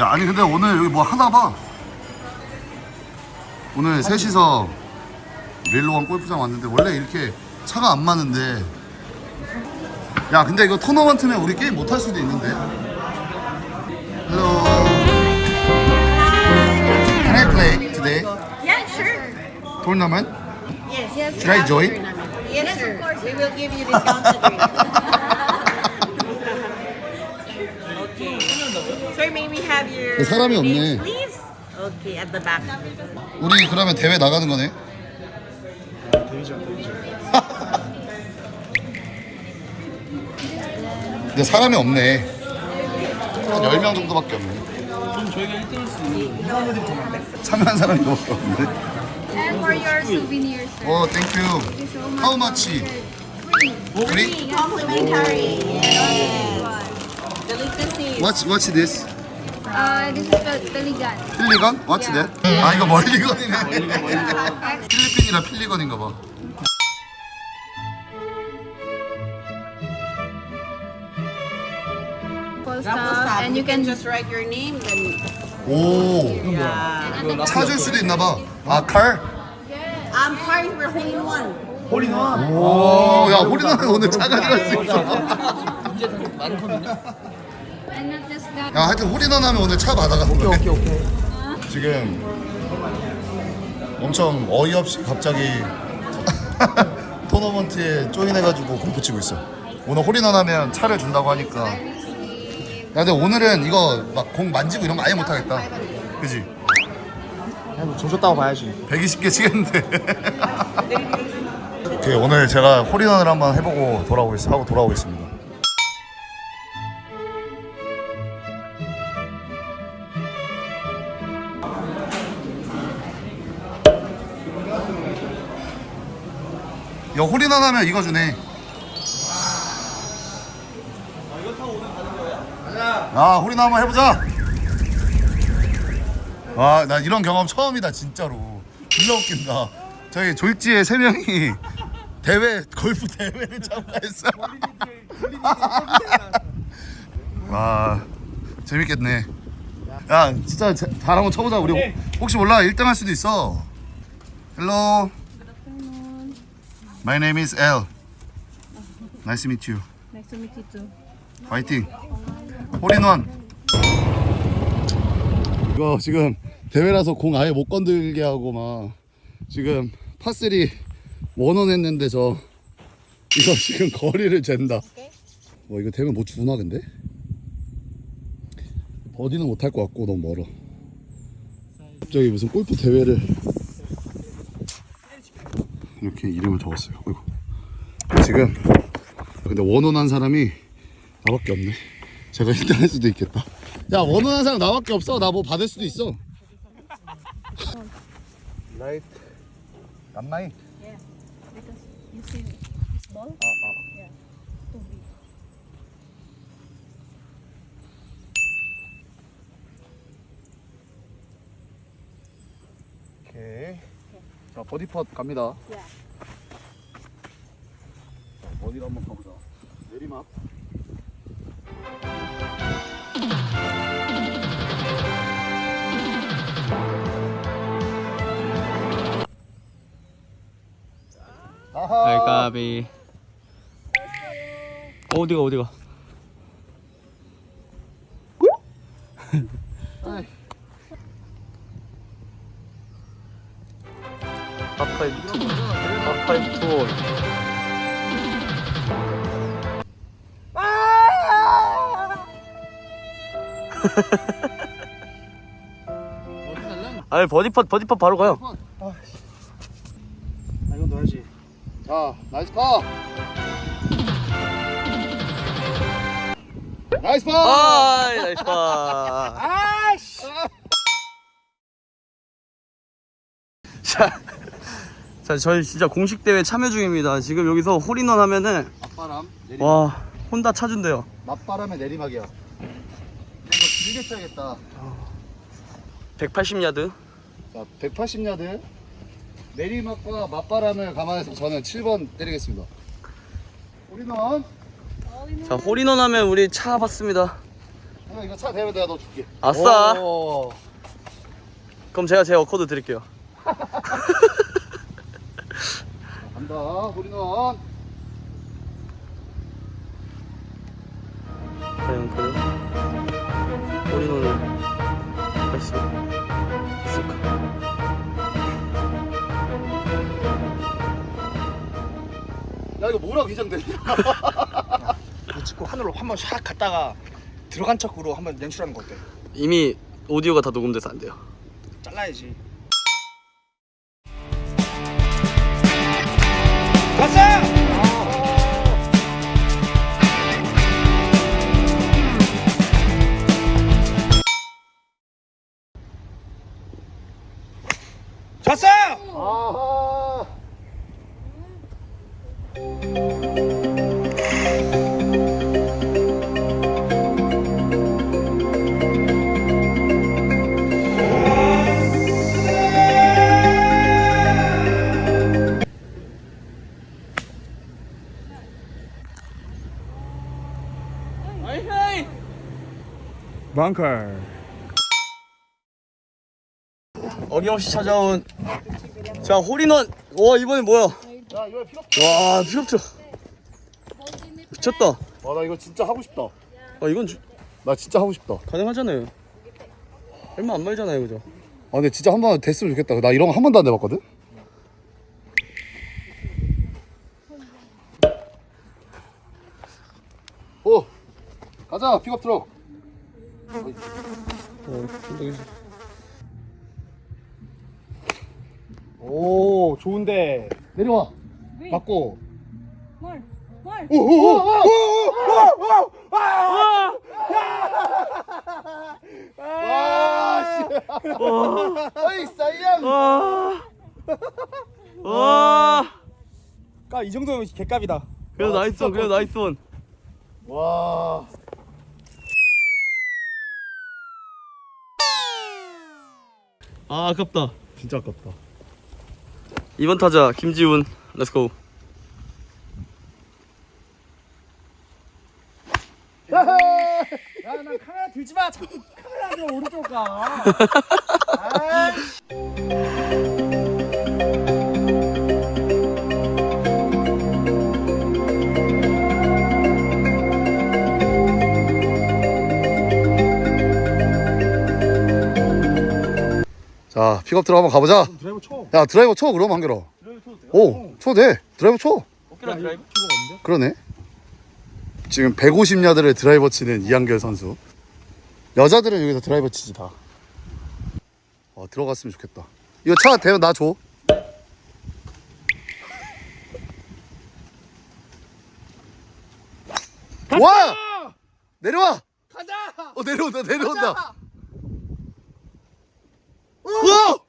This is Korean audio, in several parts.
아니 근데 오늘 여기 뭐 하나 봐. 오늘 셋이서 릴로원 골프장 왔는데 원래 이렇게 차가 안 많은데. 야 근데 이거 토너먼트면 우리 게임 못 할 수도 있는데 Hello Can I play today? Yeah, sure. Tournament? Yes. yes Should I join? Yes, sir. Of course. We will give you discounted rate. okay. Sir, may we have your 사람이 없네. names, please? Okay, at the back. 우리 그러면 대회 나가는 거네? 근데 사람이 없네 한 10명 정도밖에 없네 그럼 저희가 1등 할 수 있는. 참여한 사람이 너무 없네 And for your souvenirs, sir. 오 땡큐 Thank you so much. How much? Free? Complimentary. Yes. Delicacy. What's, what's this? Uh, this is the Peligan. 필리건? What's Yeah. that? 아 이거 멀리건이네 멀리건, 멀리건. 필리핀이라 필리건인가 봐 Stuff. stop. And you can just write your name. Then 오 yeah. 찾을 수도 있나 봐 아 칼? I'm your hole in one. 홀인원. 오야 우리나라 오늘 차 가져갈 수 있어 이제 많거든요. and not just that. 야 하여튼 홀인원 하면 오늘 차 받아가는 거야 오케이 오케이. 지금 엄청 어이없이 갑자기 토너먼트에 조인해가지고 공포 치고 있어. 오늘 홀인원 하면 차를 준다고 하니까. 야, 근데 오늘은 이거 막 공 만지고 이런 거 아예 못하겠다. 그지? 뭐 조졌다고 봐야지. 120개 치겠는데. 오케이, 오늘 제가 홀인원을 한번 해보고 돌아오겠, 하고 돌아오겠습니다. 야, 홀인원 하면 이거 주네. 아, 홀인원 한번 해보자. 아, 나 이런 경험 처음이다, 진짜로. 존나 웃긴다. 저희 졸지에 세 명이 대회, 골프 대회를 참가했어. 와, 재밌겠네. 야, 진짜 자- 잘 한번 쳐보자. 우리 혹시 몰라 1등 할 수도 있어. Hello. My name is L. Nice to meet you. Nice to meet you too. 파이팅. 홀인원. 이거 지금 대회라서 공 아예 못 건들게 하고 막 지금 파3 원원 했는데 저 이거 지금 거리를 잰다. 뭐 이거 되면 못 주나 근데? 버디는 못할 것 같고 너무 멀어. 갑자기 무슨 골프 대회를 이렇게 이름을 적었어요. 어이구. 지금 근데 원원한 사람이 나밖에 없네. 제가 1등 할 수도 있겠다. 야, 원원한 사람 나밖에 없어. 나 뭐 받을 수도 있어. 라이트. 남마이. Because you see this ball? Yeah. Too big. 오케이. 자, 버디 펫 갑니다. Yeah. 자, 버디로 한번 가보자. 내리막. 알까비. 어디가 어디가? 아이. 파파이브 투. 파파이브 투. 아니 버디팟 버디팟 바로 가요. 아 이건 넣어야지 자, 나이스 파. 나이스 파. 아 나이스 파. 아 씨 자, 자 저희 진짜 공식 대회 참여 중입니다. 지금 여기서 홀인원 하면은 맞바람. 내리막. 와 혼다 차준대요. 맞바람에 내리막이야. 길게 쳐야겠다 180야드. 자 180야드 내리막과 맞바람을 감안해서 저는 7번 때리겠습니다 우리는 자, 홀인원 하면 우리 차 봤습니다. 형 이거 차 대면 내가 너 줄게 아싸. 오. 그럼 제가 제 어코드 드릴게요. 간다 우리는 과연 그 홀인원을 할수 야 이거 뭐라고 긴장되냐 이거 찍고 하늘로 한번 샥 갔다가 들어간 척으로 한번 연출하는 거 어때? 이미 오디오가 다 녹음돼서 안 돼요. 잘라야지. 갔어! 졌어! 벙커. 어김없이 찾아온 자 홀인원. 와 이번엔 뭐야? 야 이거 필요 없다 와 없죠. 미쳤다. 와나 이거 진짜 하고 싶다 아 이건 주- 나 진짜 하고 싶다 가능하잖아요. 얼마 안 말잖아요, 그죠? 아 근데 진짜 한 번 됐으면 좋겠다 나 이런 거 한 번도 안 해봤거든 오 가자 픽업 트럭 오, 좋은데. 내려와 Wait, 받고 more, more. 어이 사이양 와. 와. 까, 이 정도면 개값이다. 그래도 나이스 원, 그래도 나이스 원. 와아 아깝다. 진짜 아깝다 이번 타자 김지훈. 렛츠고. 야, 난 카메라 들지 마. 자꾸 카메라 좀 오른쪽 가. 자 픽업 트럭 한번 가보자 드라이버 쳐. 야 드라이버 쳐 그럼 한결아 오 쳐도 돼. 드라이버 쳐. 어깨랑 드라이브. 그러네. 지금 150야드를 드라이버 치는 이한결 선수. 여자들은 여기서 드라이버 치지 다. 어, 들어갔으면 좋겠다. 이거 차 대면 나줘. 와! 내려와! 가자! 어 내려온다 내려온다. 우와! 아!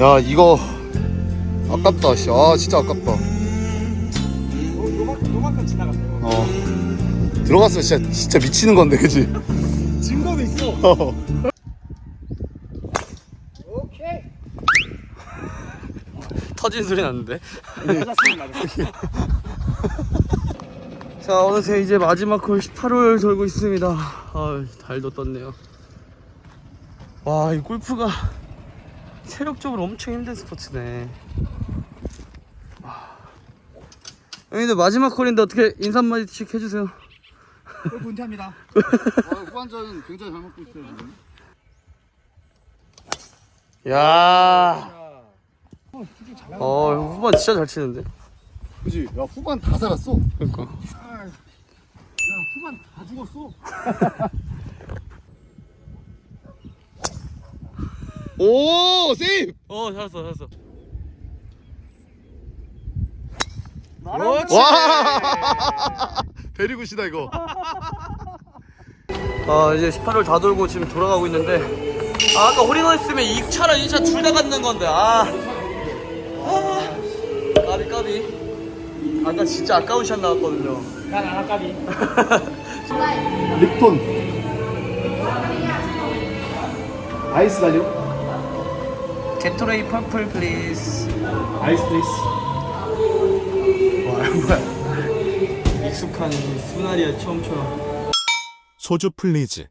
야 이거 아깝다 씨. 아 진짜 아깝다 요, 요만큼. 어 들어갔으면 진짜 진짜 미치는 건데 그지 증거도 있어. 어. 오케이. 터진 소리 났는데. 자 어느새 이제 마지막 홀 18홀 돌고 있습니다. 아 달도 떴네요. 와 이 골프가 체력적으로 엄청 힘든 스포츠네. 와. 형님들 마지막 홀인데 어떻게 인사 한마디씩 해주세요. 분태합니다. 아, 후반전은 굉장히 잘 먹고 있어요 지금 야. 어 형, 후반 진짜 잘 치는데. 그지 야 후반 다 살았어 그러니까. 야, 후반 다 죽었어. 오 세이브 어 잘했어 잘했어. 그렇지. 와 베리굿이다 이거 아 이제 18월 다 돌고 지금 돌아가고 있는데 아 아까 홀인원 했으면 이 차랑 이차둘 다 갖는 건데 아, 아 까비 까비. 아까 진짜 아까운 샷 나왔거든요. 난 안 아까비. 립톤. 아이스 갈려? 게토레이 퍼플 플리즈. 아이스 플리스 와 뭐야. 익숙한 수나리아 처음처럼 소주 플리즈.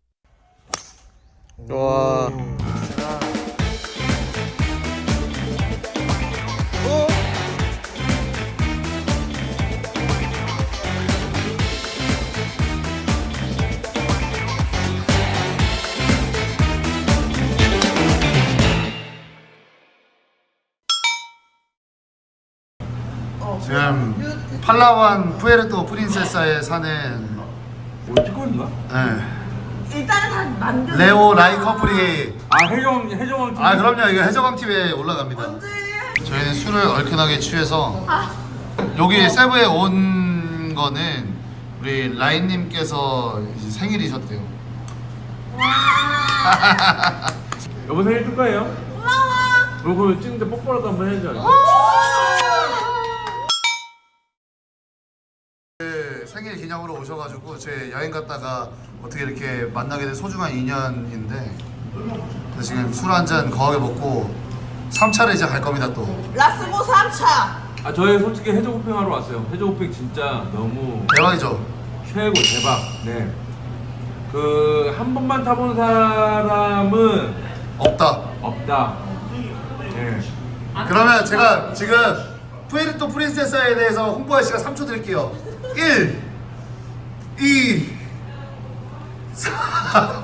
와 팔라완 푸에르토 프린세사에 사는 뭐 찍고 있는 거야? 네. 일단은 다 만든. 레오 라이 커플이 아 해정 해정원 아 그럼요 이거 해적왕 TV에 올라갑니다 저희는 술을 얼큰하게 취해서 여기 세부에 온 거는 우리 라인님께서 이제 생일이셨대요 여보 생일 축하해요. 고마워. 그럼 찍는데 뽀뽀라도 한번 해줘. 그 생일 기념으로 오셔가지고 제 여행 갔다가 어떻게 이렇게 만나게 된 소중한 인연인데 지금 술 한 잔 거하게 먹고 3차를 이제 갈 겁니다 또 라스보 3차. 아 저희 솔직히 해적 호핑 하러 왔어요. 해적 호핑 진짜 너무 대박이죠 최고 대박. 네. 그 한 번만 타본 사람은 없다 없다. 네. 그러면 제가 지금 푸에르토 프린세사에 대해서 홍보할 시간 3초 드릴게요. 1 2 3